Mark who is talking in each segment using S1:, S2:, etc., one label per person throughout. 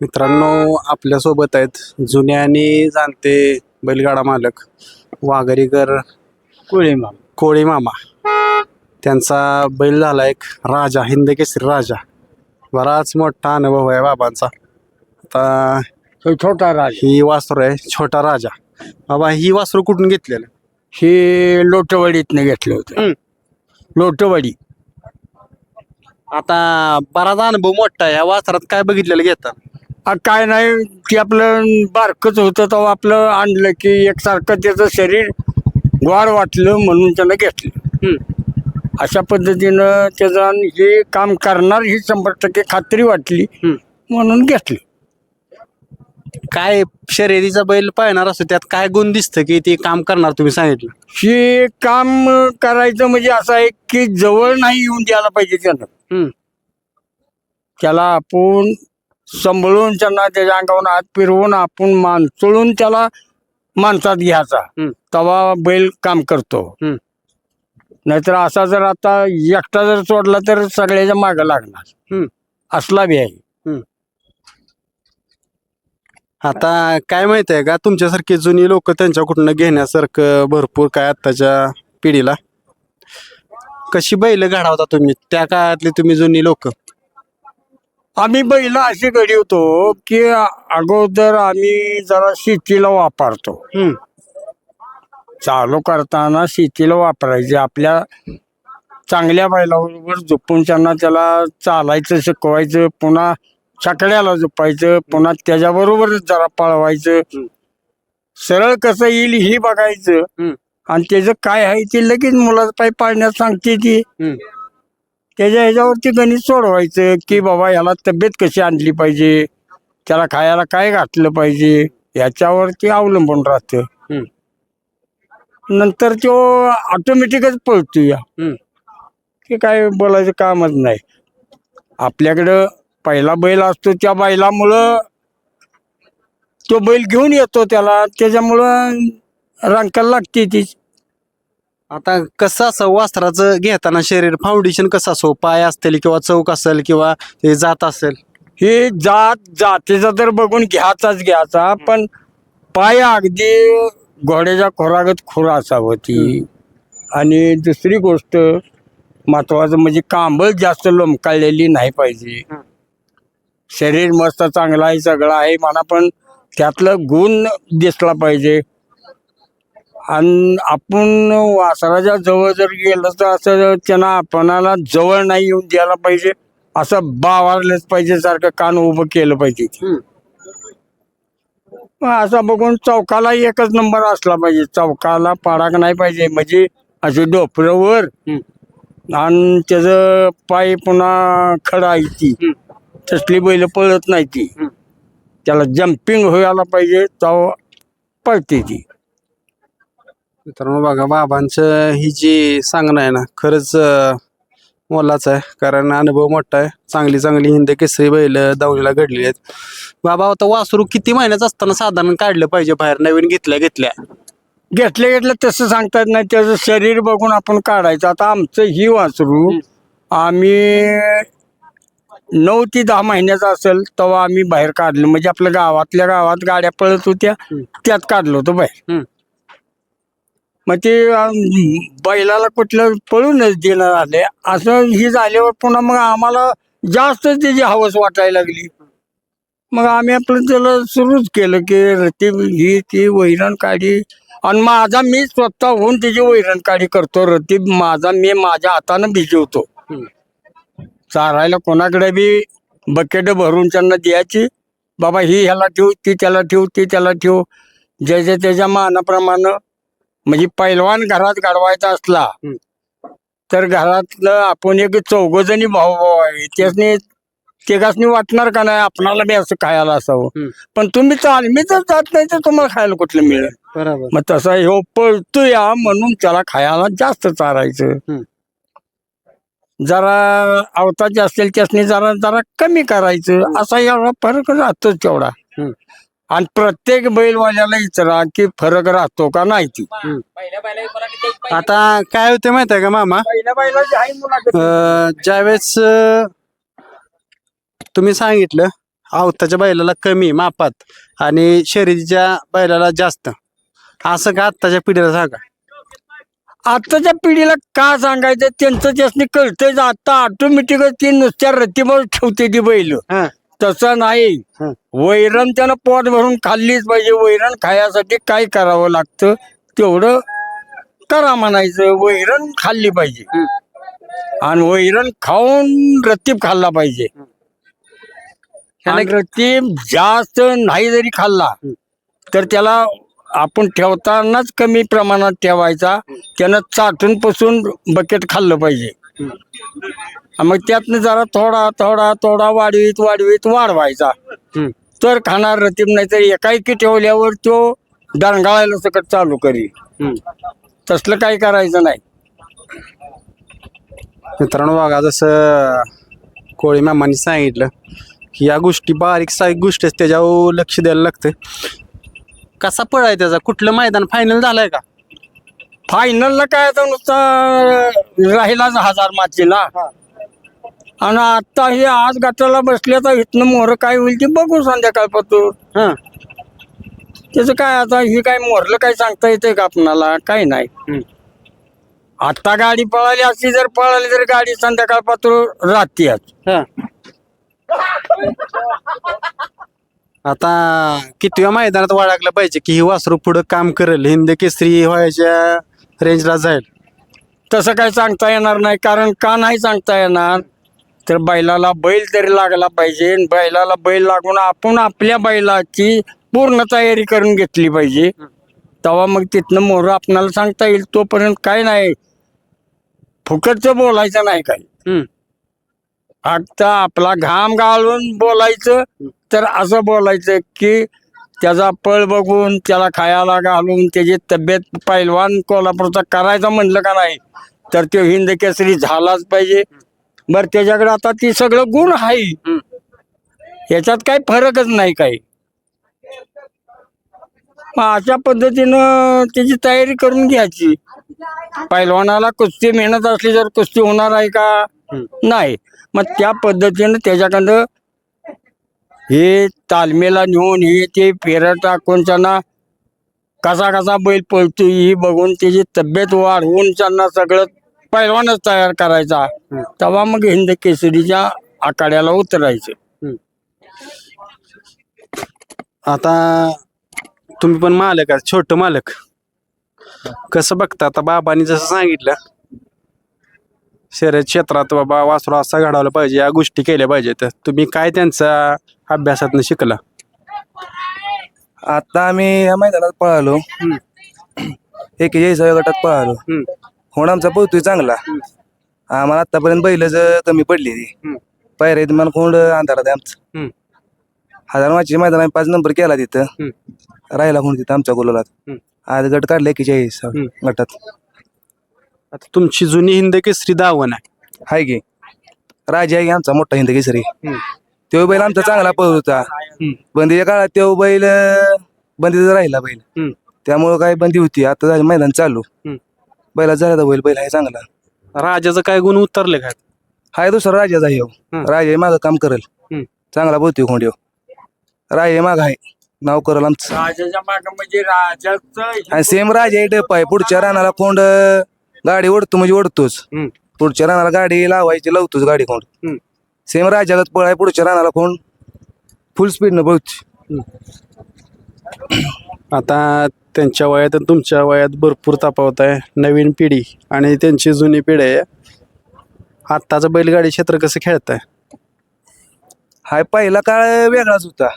S1: मित्रांनो आपल्यासोबत आहेत जुने आणि जाणते बैलगाडा मालक वाघरीकर
S2: कोळी मामा.
S1: कोळी मामा. त्यांचा बैल झाला एक राजा हिंद केसरी राजा. बराच मोठा अनुभव आहे बाबांचा. आता
S2: तो छोटा राज.
S1: ही वासरू आहे छोटा राजा. बाबा ही वासरू कुठून घेतलेलं?
S2: हे लोटवाडीतनं घेतलं होतं. लोटवाडी.
S1: आता बराच अनुभव मोठा आहे. या वासरात काय बघितलेलं घेता
S2: आ, काय नाही की आपलं बारकच होतं तेव्हा आपलं आणलं की एकसारखं त्याचं शरीर गोड वाटलं म्हणून त्यानं घेतलं. अशा पद्धतीनं त्याचं हे काम करणार ही शंभर टक्के खात्री वाटली. म्हणून घेतलं.
S1: काय शर्यतीचा बैल पाहणार असतो त्यात काय गुण दिसतं की ते काम करणार तुम्ही सांगितलं?
S2: हे काम करायचं म्हणजे असं आहे की जवळ नाही येऊन द्यायला पाहिजे त्यानं. त्याला आपण सांभाळून त्यांना त्याच्या अंगावरून हात फिरवून आपण माणसळून त्याला माणसात घ्यायचा.
S1: हम्म.
S2: तेव्हा बैल काम करतो.
S1: हम्म.
S2: नाहीतर असा जर आता एकटा जर सोडला तर सगळ्याच्या मागं लागणार.
S1: हम्म.
S2: असला बी आहे.
S1: आता काय माहीत आहे का? तुमच्यासारखी जुनी लोक त्यांच्याकडून घेण्यासारखं भरपूर काय आत्ताच्या पिढीला? कशी बैल घडवता तुम्ही? त्या काळातली तुम्ही जुनी लोक?
S2: आम्ही बैल अशी घडी होतो की अगोदर आम्ही जरा शेतीला वापरतो. चालू करताना शेतीला वापरायचे. आपल्या चांगल्या बैलाबरोबर झोपून त्यांना त्याला चालायचं शिकवायचं पुन्हा छकड्याला झोपायचं पुन्हा त्याच्याबरोबरच जरा पळवायचं. सरळ कसं येईल हे बघायचं. आणि त्याचं काय आहे ते लगेच मुलाचं पाय पाडण्यात सांगते ती. त्याच्या ह्याच्यावरती गणित सोडवायचं की बाबा याला तब्येत कशी आणली पाहिजे? त्याला खायला काय घातलं पाहिजे? याच्यावरती अवलंबून राहतं. नंतर तो ऑटोमॅटिकच पळतो या. की काय बोलायचं कामच नाही. आपल्याकडं पहिला बैल असतो त्या बैलामुळं तो बैल घेऊन येतो त्याला. त्याच्यामुळं रंकाला लागते ती.
S1: आता कसं असं वस्त्राचं घेताना शरीर फाउंडेशन कसं असो पाय असतील किंवा चौक असेल किंवा ते जात असेल?
S2: हे जात जातीचा तर बघून घ्यायचाच घ्यायचा पण पाय अगदी घोड्याच्या खोरागत खुरा असावं ती. आणि दुसरी गोष्ट महत्वाचं म्हणजे कांबळ जास्त लोंबकाळलेली नाही पाहिजे. शरीर मस्त चांगलं आहे सगळं आहे म्हणा पण त्यातलं गुण दिसला पाहिजे. आणि आपण वासराच्या जवळ जर गेलं तर असं त्यांना आपणाला जवळ नाही येऊन द्यायला पाहिजे. असं बावारलंच पाहिजे सारखं कान उभं केलं पाहिजे. असं बघून चौकाला एकच नंबर असला पाहिजे. चौकाला पाडाक नाही पाहिजे. म्हणजे असे डोपरवर आणि त्याचं पाय पुन्हा खडा आहे ती. तसली बैल पळत नाही ती. त्याला जम्पिंग व्हायला पाहिजे. तेव्हा पळते ती.
S1: मित्रांनो बघा बाबांचं ही जी सांगणं आहे ना खरंच मोलाचं आहे. कारण अनुभव मोठा आहे. चांगली चांगली हिंद केसरी बैल दावणीला घडलेली आहेत. बाबा आता वासरू किती महिन्याचं असताना साधारण काढलं पाहिजे बाहेर? नवीन घेतल्या घेतल्या.
S2: घेतलं घेतलं तसं सांगतात नाही त्याचं शरीर बघून आपण काढायचं. आता आमचं ही वासरू आम्ही नऊ ते दहा महिन्याचं असेल तेव्हा आम्ही बाहेर काढलं. म्हणजे आपल्या गावातल्या गावात गाड्या पळत होत्या त्यात काढलो होतो बाहेर.
S1: हम्म.
S2: मग ते अं, बैलाला कुठलं पळूनच देणार आले. असं ही झाल्यावर पुन्हा मग आम्हाला जास्त त्याची हवस वाटायला लागली. मग आम्ही आपलं त्याला सुरूच केलं की ती ही ती वैरण काढी. आणि माझा मी स्वतःहून त्याची वैरण काढी करतो. रतीब माझा मी माझ्या हातानं भिजवतो. चारायला कोणाकडे बी बकेट भरून त्यांना द्यायची. बाबा ही ह्याला ठेव ती त्याला ठेव ती त्याला ठेव. ज्याच्या त्याच्या मानाप्रमाणे म्हणजे पैलवान घरात गाडवायचा असला. तर घरातलं आपण एक चौघ जणी भाऊ भाऊ आहे त्यासनी तिघासनी वाटणार का नाही आपणाला बी असं खायला असावं. पण तुम्ही चाल मी तर जात नाही तर तुम्हाला खायला कुठलं मिळेल
S1: बरोबर
S2: मग तसा ह्यो पळतो या म्हणून त्याला खायला जास्त चारायचं. जरा अवताचे असतील त्यासनी जरा जरा कमी करायचं असा एवढा फरक राहतो तेवढा. आणि प्रत्येक बैलवाल्याला विचारा की फरक राहतो का नाही ती.
S1: आता काय होते माहीत आहे का मामा. अं, ज्यावेळेस अं, तुम्ही सांगितलं आवताच्या बैलाला कमी मापात आणि शर्यतीच्या बैलाला जास्त. असं का आत्ताच्या पिढीला सांगा?
S2: आताच्या पिढीला का सांगायचं? त्यांचं त्यासनी कळतंय आता ऑटोमॅटिकच ती नुसत्या रतीवर ठेवते ती बैल.
S1: हा.
S2: तसं नाही.
S1: हं.
S2: वैरण त्यानं पोट भरून खाल्लीच पाहिजे. वैरण खायसाठी काय करावं लागतं? तेवढं करा म्हणायचं. वैरण खाल्ली पाहिजे.
S1: हं.
S2: आणि वैरण खाऊन रतीब खाल्ला पाहिजे. आणि रतीब जास्त नाही जरी खाल्ला. तर त्याला आपण ठेवतानाच कमी प्रमाणात ठेवायचा. त्यानं चाटून पुसून बकेट खाल्लं पाहिजे. मग त्यातनं जरा थोडा थोडा थोडा वाढवीत वाढवीत वाढवायचा. तर खाणार रतीब नाही तर एकाएकी ठेवल्यावर तो डांगाळायला सकट चालू करी. तसलं काही करायचं नाही.
S1: मित्रांनो बघा जसं कोळी मामांनी सांगितलं की या गोष्टी बारीक सारीक गोष्टी आहेत, त्याच्यावर लक्ष द्यायला लागतं कसा पळाय त्याचा? कुठलं मैदान फायनल झालंय का?
S2: फायनलला काय आता नुसता राहिलाच हजार माचीला आणि आता हे आज गटाला बसले तर इथनं मोहर काय होईल ते बघू संध्याकाळपासून
S1: हा.
S2: त्याचं काय आता हे काय मोहरलं काय सांगता येते का आपणाला? काय नाही. आता गाडी पळाली अशी जर पळाली तर गाडी संध्याकाळपासून राहतेच
S1: हा. आता कितव्या मैदानात वाळगलं पाहिजे की ही वासरू पुढं काम करेल? हिंद केसरी व्हायच्या रेंजला जाईल.
S2: तसं काय सांगता येणार नाही कारण का नाही सांगता येणार? तर बैलाला बैल तरी लागला पाहिजे आणि बैलाला बैल लागून आपण आपल्या बैलाची पूर्ण तयारी करून घेतली पाहिजे. तेव्हा मग तिथनं मोर आपणाला सांगता येईल तोपर्यंत काय नाही. फुकटचं बोलायचं नाही काही. फक्त आपला घाम गाळून बोलायचं तर असं बोलायचं की त्याचा पळ बघून त्याला खायला घालून त्याची तब्येत पैलवान कोल्हापूरचा करायचा म्हणलं का नाही तर तो हिंद केसरी झालाच पाहिजे. बर त्याच्याकडे आता ती सगळं गुण आहे. याच्यात काही फरकच नाही काही. मग अशा पद्धतीनं त्याची तयारी करून घ्यायची. पैलवानाला कुस्ती मेहनत असली तर कुस्ती होणार आहे का? नाही. मग त्या पद्धतीनं त्याच्याकडं हे तालमेला नेऊन हे ते फेरं टाकून त्यांना कसा कसा बैल पळतो ही बघून त्याची तब्येत वाढवून त्यांना सगळं पैलवानच तयार करायचा. तेव्हा मग हिंद केसरीच्या आखाड्याला उतरायचं.
S1: आता तुम्ही पण मालक आहात छोट मालक. कसं बघता? आता बाबांनी जसं सांगितलं शर्यत क्षेत्रात बाबा वासरू असा घडवला पाहिजे या गोष्टी केल्या पाहिजेत तुम्ही काय त्यांचा अभ्यासातनं शिकला
S3: आता आम्ही या मैदानात पळालो एकेचाळीसाव्या गटात पळालो. होण आमचा पोहतोय चांगला आम्हाला आतापर्यंत बैलच कमी पडली ती. पायऱ्या मला कोंड अंधारात आहे आमचं. हजार माची मैदान आम्ही पाच नंबर केला तिथं. राहिला कोण तिथं आमच्या
S1: हम्म.
S3: आज गट काढला एकेचाळीस. गटात
S1: आता तुमची जुनी हिंद केसरी दावण आहे
S3: हाय की राजा आहे आमचा मोठा हिंद केसरी
S1: हम्म.
S3: तो बैल आमचा चांगला पळत होता
S1: हम्म.
S3: बंदीच्या काळात तो बैल अं, बंदीचा राहिला बैल
S1: हम्म.
S3: त्यामुळं काय बंदी होती आता झालं मैदान चालू
S1: हम्म.
S3: बैला झाला बैल बैल आहे चांगला
S1: राजाचं काय गुण उतरले काय
S3: हाय दुसरा राजाचा आहे ह्यो.
S1: हम्म.
S3: राजा माग काम करेल
S1: हम्म.
S3: चांगला बोलतोय खोंड ह्यो. राजा माग आहे नाव करल आमचं
S2: राजाच्या माग म्हणजे राजाचं
S3: आणि सेम राजा आहे डप आहे पुढच्या रानाला अं, गाडी ओढतो म्हणजे ओढतोच.
S1: हम्म.
S3: पुढच्या रानाला गाडी लावायची लावतोच गाडी
S1: हम्म.
S3: सेम राजागत पळ आहे पुढच्या रानाला खोंड फुल स्पीडनं पळतो
S1: आता त्यांच्या वयात आणि तुमच्या वयात भरपूर तफावत आहे. नवीन पिढी आणि त्यांची जुनी पिढी आहे. आत्ताचं बैलगाडी क्षेत्र कसं खेळत आहे
S3: हाय पहिला काळ वेगळाच होता.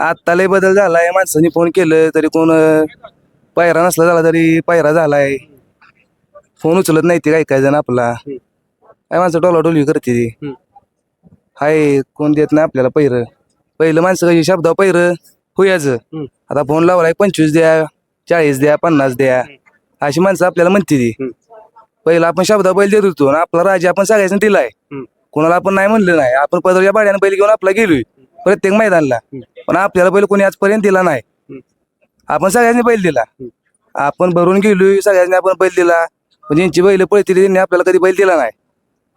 S3: आता लय बदल झालाय. माणसांनी फोन केलं तरी कोण अं, पायरा नसला झाला तरी पायरा झालाय. फोन उचलत नाही ते काय काय जण आपला. काय माणसं टोलाटोली करते ती. हाय कोण देत नाही आपल्याला पैर. पहिलं माणसं कशी शब्दावर पैर. होयाचं. आता फोन लावलाय पंचवीस द्या चाळीस द्या पन्नास द्या. अशी माणसं आपल्याला म्हणते ती. पहिलं आपण शब्दा बैल देत होतो आणि आपला राजा आपण सगळ्यांना दिलाय. कोणाला आपण नाही म्हणलं नाही. आपण पदरच्या बाड्यानं बैल घेऊन आपला गेलोय. प्रत्येक मैदानला. पण आपल्याला बैल कोणी आजपर्यंत दिला नाही. आपण सगळ्यांनी बैल दिला. आपण भरून गेलोय सगळ्यांनी आपण बैल दिला. पण ज्यांची बैल पळतील त्यांनी आपल्याला कधी बैल दिला नाही.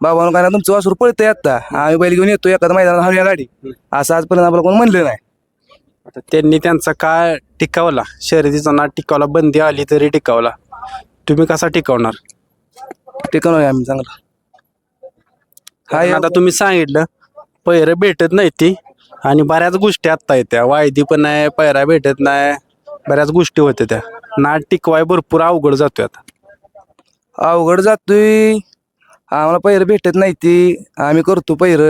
S3: बाबा काय ना तुमचं वासूर पळतंय आता आम्ही बैल घेऊन येतो एखाद्या मैदानात हळूया गाडी. असं आजपर्यंत आपल्याला कोण म्हणलं नाही.
S1: आता त्यांनी त्यांचा काय टिकावला. शर्यतीचा नाद टिकावला. बंदी आली तरी टिकावला. तुम्ही कसा टिकवणार?
S3: टिकवणार आम्ही चांगलं. हाय
S1: कारण आता तुम्ही सांगितलं पैर भेटत नाही ती. आणि बऱ्याच गोष्टी आत्ता येत्या. वायदी पण आहे पैरा भेटत नाही. बऱ्याच गोष्टी होत्या त्या. नाद टिकवाय भरपूर अवघड जातोय आता.
S3: अवघड जातोय. आम्हाला पैर भेटत नाही ती. आम्ही करतो पैर.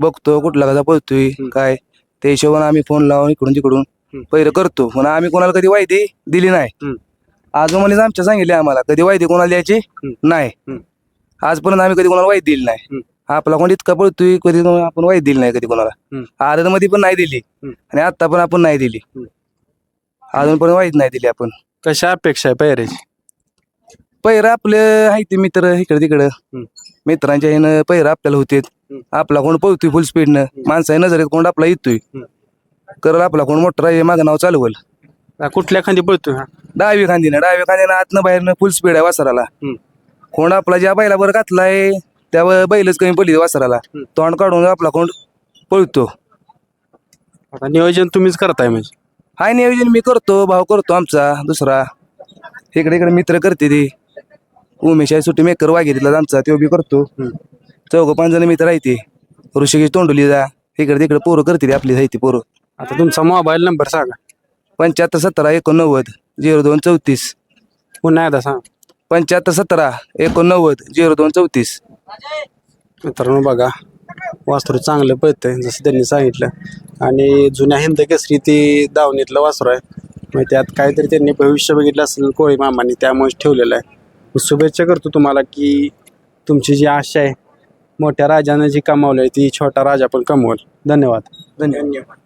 S3: बघतो कुठला कसा पळतोय काय. त्या हिशोबाने आम्ही फोन लावून इकडून तिकडून पैर करतो. पण आम्ही कोणाला कधी वायदी दिली नाही. आजोबांनीच आमच्या सांगितले आम्हाला कधी वायदी कोणाला द्यायची नाही. आजपर्यंत आम्ही कधी कोणाला वाईट दिली नाही. आपला कोण इतका पळतोय कधी आपण वाईट दिली नाही कधी कोणाला. आदत मध्ये पण नाही दिली. आणि आता पण आपण नाही दिली. अजूनपर्यंत वाईट नाही दिली आपण.
S1: कशा अपेक्षा आहे पैऱ्याची
S3: पैर आपले आहे ते मित्र इकडे तिकडं. मित्रांच्या ह्यानं पैर आपल्याला होते. आपला कोण पळतोय फुल स्पीडनं माणसा नजरेत कोण आपला येतोय. करल आपला कोण मोठा राहील मागं नाव चालवल.
S1: कुठल्या खांदी पळतोय हा?
S3: डावी खांदीनं. डावी खांदीनं आतनं बाहेरनं फुल स्पीड आहे वासराला.
S1: हम्म.
S3: कोण आपला ज्या बैलावर घातलाय त्या बैलच कमी पडली वासराला. तोंड काढून आपला कोण पळतो.
S1: आता नियोजन तुम्हीच करताय म्हणजे?
S3: हाय नियोजन मी करतो भाव करतो आमचा दुसरा. इकडे इकडे मित्र करते ती. उमेश आहे सुट्टी मेकर वाघेरीला आमचा तो बी करतो. चौघ पाच जण मित्र आहे ते. ऋषिकेश तोंडोली जा. इकडे तिकडे पोरं करते ती आपली ती पोरं.
S1: आता तुमचा मोबाईल नंबर सांगा.
S3: पंच्याहत्तर सतरा एकोणनव्वद झिरो दोन चौतीस.
S1: पुन्हा एकदा सांगा.
S3: पंच्याहत्तर सतरा एकोणनव्वद झिरो दोन चौतीस.
S1: मित्रांनो बघा वासरू चांगलं पळतंय जसं त्यांनी सांगितलं. आणि जुन्या हिंद केसरी ती दावणीतलं वासरू आहे. मग त्यात काहीतरी त्यांनी भविष्य बघितलं असेल कोळी मामांनी त्यामुळे ठेवलेलं आहे. शुभेच्छा करतो तुम्हाला की तुमची जी आशा आहे मोठ्या राजानं जी कमावली आहे ती छोटा राजा पण कमवल. धन्यवाद. धन्यवाद.